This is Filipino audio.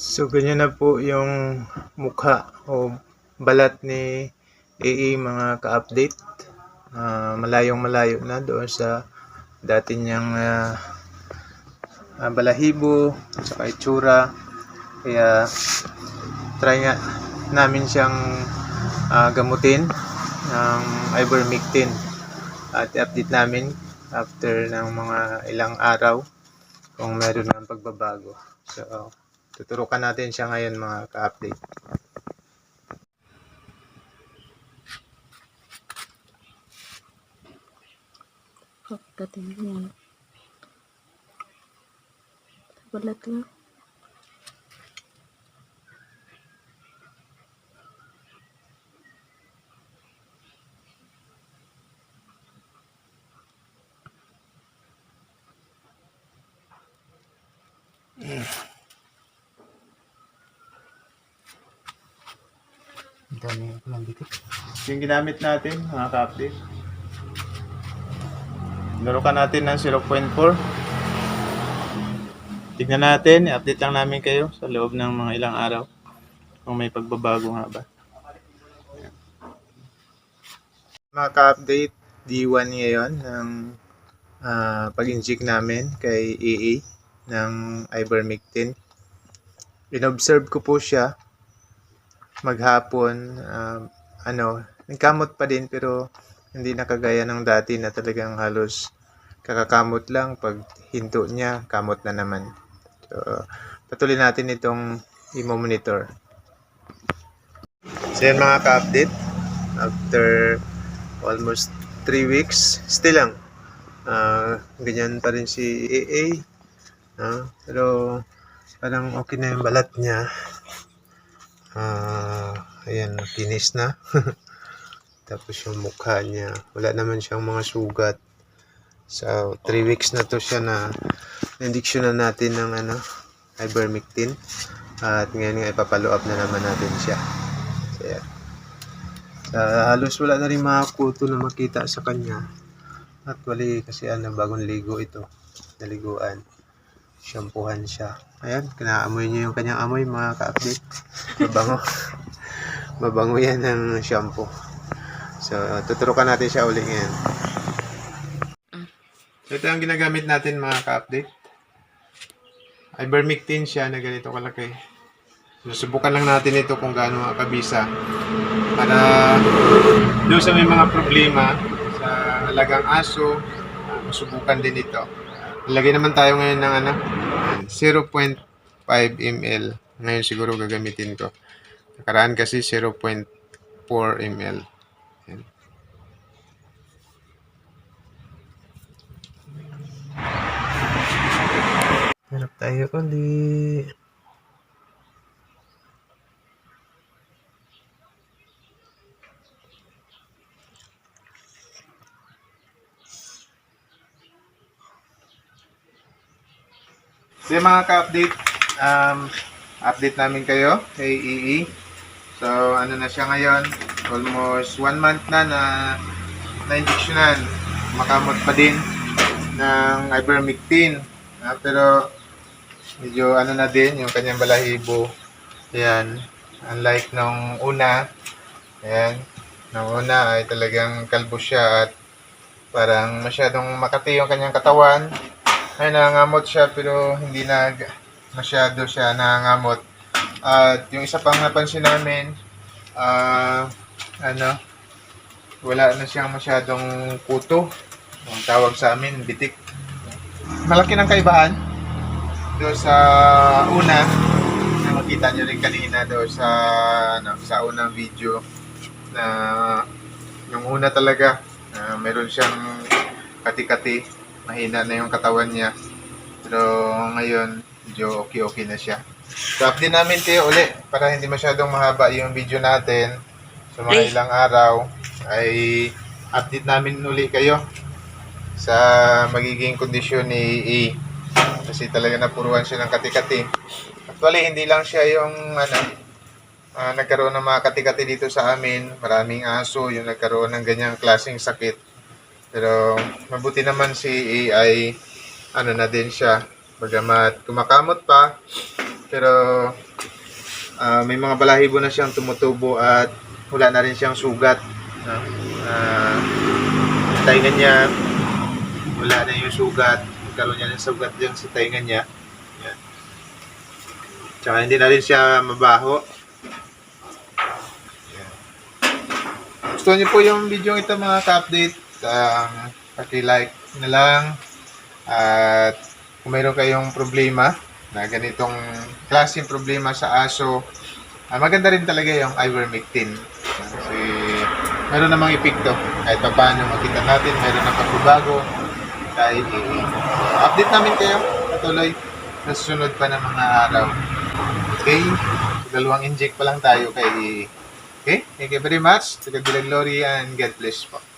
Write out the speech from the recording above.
So, ganyan na po yung mukha o balat ni AA mga ka-update. Ah, malayong malayo na doon sa dati niyang ah, ah, balahibo, sa itsura. Kaya, try nga namin siyang ah, gamutin ng ivermectin at i-update namin after ng mga ilang araw kung meron ng pagbabago. So, tuturukan natin siya ngayon mga ka-update. Pagkatin mo yan. Balat lang. Dami ko lang dito. Yung ginamit natin, mga ka-update. Narukan natin ng 0.4. Tignan natin, i-update lang namin kayo sa loob ng mga ilang araw kung may pagbabago nga ba. Ayan. Mga ka-update, D1 ngayon ng ah, pag-inject namin kay AA ng ivermectin. Inobserve ko po siya maghapon um, ano nagkamot pa din pero hindi na kagaya ng dati na talagang halos kakakamot lang pag hinto niya kamot na naman. So patuloy natin itong i-monitor. So yan mga ka-update. After almost 3 weeks still lang. Ah, ganyan pa rin si AA no? pero parang okay na yung balat niya Ah, ayan, kinis na. Tapos yung mukha niya, wala naman siyang mga sugat. So, 3 weeks na to siya na na natin ng ano, ivermectin. At ngayon nga ipapalo na naman natin siya. So, ayan. Sa halos wala na rin mga kuto na makita sa kanya. Actually, kasi ano, bagong ligo ito. Naliguan. Shampoohan siya. Ayan, kinaamoy niya yung kanyang amoy mga ka-update. Mabango. Mabango yan ng shampoo. So, tuturukan natin siya uli ngayon. So, ito ang ginagamit natin mga ka-update. Ivermectin siya na ganito kalaki. So, subukan lang natin ito kung gaano kabisa. Para doon sa may mga problema sa alagang aso, ah, masubukan din ito. Ilagay naman tayo ngayon ng ano, 0.5 ml. Ngayon siguro gagamitin ko. Nakaraan kasi 0.4 ml. Yan. Hanap tayo uli. So yung mga ka-update, um, update namin kayo kay EE. So ano na siya ngayon, almost one month na na na-injectionan. Makamot pa din ng ivermectin. Ah, pero medyo ano na din yung kanyang balahibo. Ayan. Unlike nung una, ayan, nung una ay talagang kalbo siya at parang masyadong makati yung kanyang katawan ay nangangamot siya pero hindi na masyado siya nangangamot. At yung isa pang napansin namin, ah ano, wala na siyang masyadong kuto. Ang tawag sa amin, bitik. Malaki ng kaibahan doon sa una na makita niyo rin kanina doon sa ano, sa unang video na yung una talaga ah, meron siyang kati-kati mahina na yung katawan niya. Pero ngayon, medyo okay-okay na siya. So, update namin kayo uli para hindi masyadong mahaba yung video natin. Sa mga Ay. ilang araw ay update namin uli kayo sa magiging kondisyon ni E. Kasi talaga napuruan siya ng kati-kati. Actually, hindi lang siya yung ano, ah, nagkaroon ng mga kati-kati dito sa amin. Maraming aso yung nagkaroon ng ganyang klaseng sakit. Pero mabuti naman si A ay ano na din siya. Bagamat kumakamot pa, pero Ah, may mga balahibo na siyang tumutubo at wala na rin siyang sugat. No? Uh, tainga niya, wala na yung sugat. Nagkaroon niya ng sugat dyan sa tainga niya. Yan. Tsaka hindi na rin siya mabaho. Yan. Gusto niyo po yung video ito mga ka-update, um, paki-like na lang. At kung mayroon kayong problema na ganitong klaseng problema sa aso, ah, maganda rin talaga yung ivermectin. Kasi meron namang epekto. Kahit pa paano makita natin, meron ng pagbabago. Kahit i- update namin kayo patuloy sa susunod pa ng mga araw. Okay? Dalawang inject pa lang tayo kay Okay? Thank you very much. To God be and God bless po.